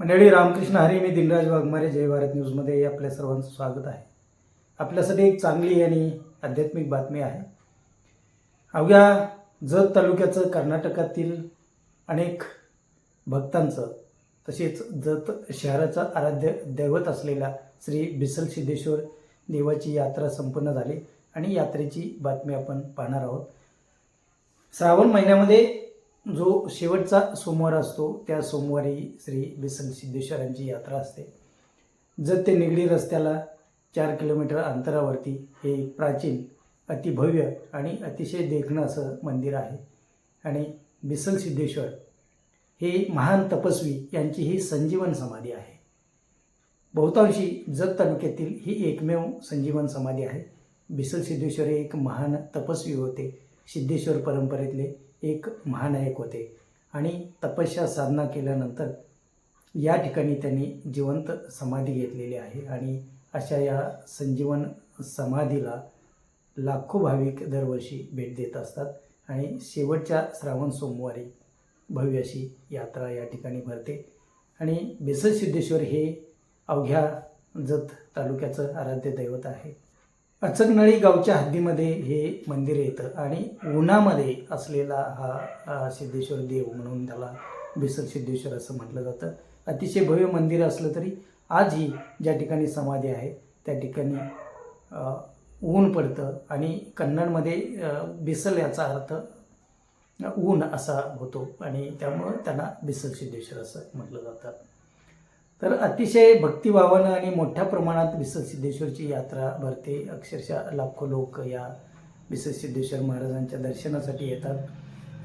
मंडळी रामकृष्ण हरी मी दिनराज वाघमारे जय भारत न्यूजमध्ये आपल्या सर्वांचं स्वागत आहे. आपल्यासाठी एक चांगली आणि आध्यात्मिक बातमी आहे. अवघ्या जत तालुक्याचं कर्नाटकातील अनेक भक्तांचं तसेच जत शहराचं आराध्य दैवत असलेला श्री बिसल सिद्धेश्वर देवाची यात्रा संपन्न झाली आणि यात्रेची बातमी आपण पाहणार आहोत. श्रावण महिन्यामध्ये जो शेवटचा सोमवार असतो त्या सोमवारी श्री बिसल सिद्धेश्वरांची यात्रा असते. जत ते निगडी रस्त्याला चार किलोमीटर अंतरावरती हे एक प्राचीन अतिभव्य आणि अतिशय देखणं असं मंदिर आहे. आणि बिसल सिद्धेश्वर हे महान तपस्वी यांची ही संजीवन समाधी आहे. बहुतांशी जत तालुक्यातील ही एकमेव संजीवन समाधी आहे. बिसल सिद्धेश्वर हे एक महान तपस्वी होते. सिद्धेश्वर परंपरेतले एक महानायक होते. आणि तपस्या साधना केल्यानंतर या ठिकाणी त्यांनी जिवंत समाधी घेतलेली आहे आणि अशा या संजीवन समाधीला लाखो भाविक दरवर्षी भेट देत असतात. आणि शेवटच्या श्रावण सोमवारी भव्य अशी यात्रा या ठिकाणी भरते. आणि बेसल सिद्धेश्वर हे अवघ्या जत तालुक्याचं आराध्य दैवत आहे. अचकनळी गावच्या हद्दीमध्ये हे मंदिर येतं आणि उन्हामध्ये असलेला हा सिद्धेश्वर देव म्हणून त्याला बिसल सिद्धेश्वर असं म्हटलं जातं. अतिशय भव्य मंदिर असलं तरी आजही ज्या ठिकाणी समाधी आहे त्या ठिकाणी ऊन पडतं आणि कन्नडमध्ये बिसल याचा अर्थ ऊन असा होतो आणि त्यामुळं त्यांना बिसल सिद्धेश्वर असं म्हटलं जातं. तर अतिशय भक्तिभावानं आणि मोठ्या प्रमाणात विसर सिद्धेश्वरची यात्रा भरते. अक्षरशः लाखो लोक या विसर सिद्धेश्वर महाराजांच्या दर्शनासाठी येतात.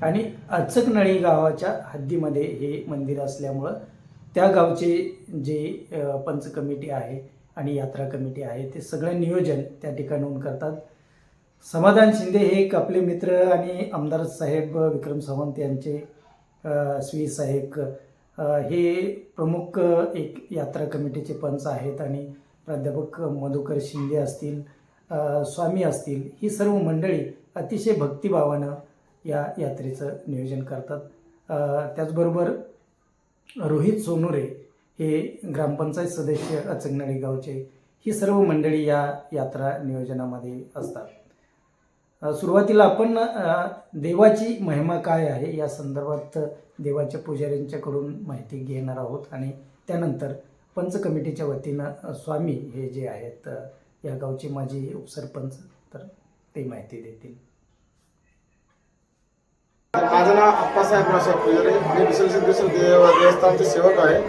आणि अचकनळी गावाच्या हद्दीमध्ये हे मंदिर असल्यामुळं त्या गावचे जे पंच कमिटी आहे आणि यात्रा कमिटी आहे ते सगळं नियोजन त्या ठिकाणून करतात. समाधान शिंदे हे एक आपले मित्र आणि आमदार साहेब विक्रम सावंत यांचे स्वी सहाय्यक हे प्रमुख एक यात्रा कमिटीचे पंच आहेत आणि प्राध्यापक मधुकर शिंदे असतील स्वामी असतील ही सर्व मंडळी अतिशय भक्तिभावानं या यात्रेचं नियोजन करतात. त्याचबरोबर रोहित सोनुरे हे ग्रामपंचायत सदस्य अचंगनळी गावचे ही सर्व मंडळी या यात्रा नियोजनामध्ये असतात. सुरुवातीला आपण देवाची महिमा काय आहे या संदर्भात देवाच्या पुजाऱ्यांच्याकडून माहिती घेणार आहोत आणि त्यानंतर पंच कमिटीच्या वतीनं स्वामी हे जे आहेत या गावचे माझी उपसरपंच तर ते माहिती देतील. माझं नाव अप्पासाहेब रावसाहेब पुजारी. मी विशल सिद्धेश्वर देव देवस्थानचे सेवक आहे.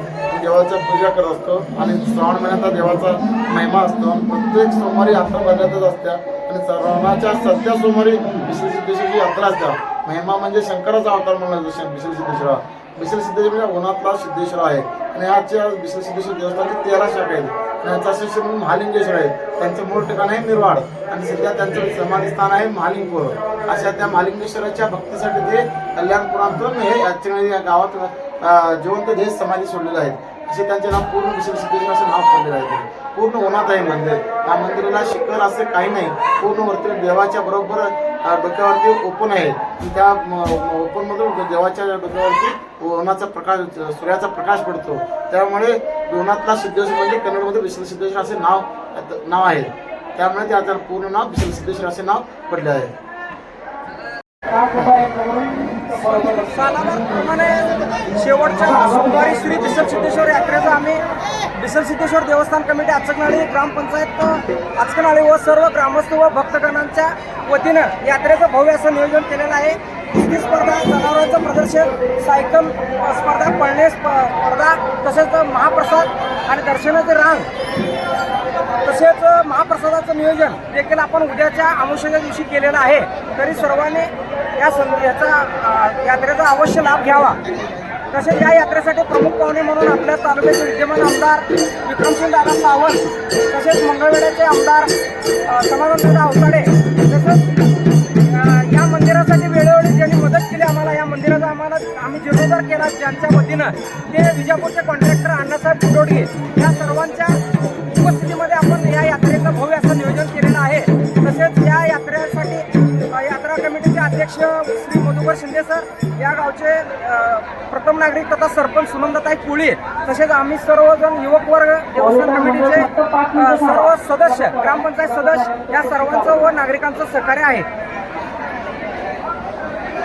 देवाचा पूजा करत असतो आणि श्रावण महिन्यात देवाचा महिमा असतो. प्रत्येक सोमवारी यात्रा भरल्यातच असत्या. आणि सर्वांच्या सध्या सोमवारी विशल सिद्धेश्वरची यात्रा असतात महिमा म्हणजे शंकराचा अवतार म्हणला जातो विशल सिद्धेश्वर. हा. सिद्धेश्वर म्हणजे उन्हातला सिद्धेश्वर आहे. आणि आजच्या विशल सिद्धेश्वर देवस्थानची तेरा शाखा आहेत. आणि शिष्य म्हणून महालिंगेश्वर आहे. त्यांचं मूळ ठिकाण आहे निर्वाड आणि सध्या त्यांचं समाधी स्थान आहे महालिंगपूर. अशा त्या महालिंगेश्वराच्या भक्तीसाठी ते कल्याणपुरातून हे याचना या गावात जिवंत देश समाधी सोडलेले आहेत. असे त्यांचे नाव पूर्ण विशेष सिद्धेश्वर असं नाव पडलेलं आहे. पूर्ण उन्हात आहे मंदिर. या मंदिराला शिखर असं काही नाही. पूर्ण वरती देवाच्या बरोबर डोक्यावरती ओपन आहे. त्या ओपन मधून देवाच्या डोक्यावरती उन्हाचा प्रकाश सूर्याचा प्रकाश पडतो. त्यामुळे उन्हातला सिद्धेश्वर म्हणजे कन्नडमध्ये विश्व सिद्धेश्वर असे नाव नाव आहे. त्यामुळे त्याचं पूर्ण नाव विश्व सिद्धेश्वर असे नाव पडले आहे. सालाबादप्रमाणे शेवटच्या सोमवारी श्री बिसल सिद्धेश्वर यात्रेचं आम्ही बिसल सिद्धेश्वर देवस्थान कमिटी अचकनाळी ग्रामपंचायत आचकनाळी व सर्व ग्रामस्थ व भक्तगणांच्या वतीनं यात्रेचं भव्य असं नियोजन केलेलं आहे. कुस्ती स्पर्धा जनावरांचं प्रदर्शन सायकल स्पर्धा पळणे स्पर्धा तसेच महाप्रसाद आणि दर्शनाचे रांग तसेच महाप्रसादाचं नियोजन देखील आपण उद्याच्या अमावस्येच्या दिवशी केलेलं आहे. तरी सर्वांनी या सं याचा यात्रेचा अवश्य लाभ घ्यावा. तसेच या यात्रेसाठी प्रमुख पाहुणे म्हणून आपल्या तालुक्याचे विद्यमान आमदार विक्रमसिंग दादा सावंत तसेच मंगळवेड्याचे आमदार अ, समाधानदादा अवताडे या मंदिरासाठी वेळोवेळी ज्यांनी मदत केली आम्हाला या मंदिराचा आम्हाला आम्ही जीर्णोद्धार केला ज्यांच्या वतीनं ते विजापूरचे कॉन्ट्रॅक्टर अण्णासाहेब कुडोडगे या सर्वांच्या आहे. तसेच या यात्रेसाठी यात्रा कमिटीचे अध्यक्ष श्री मधुकर शिंदे सर या गावचे प्रथम नागरिक तथा सरपंच सुनंदताई कुळी तसेच आम्ही सर्वजण युवक वर्ग देवस्थान कमिटीचे सर्व सदस्य ग्रामपंचायत सदस्य या सर्वांचं व नागरिकांचं सहकार्य आहे.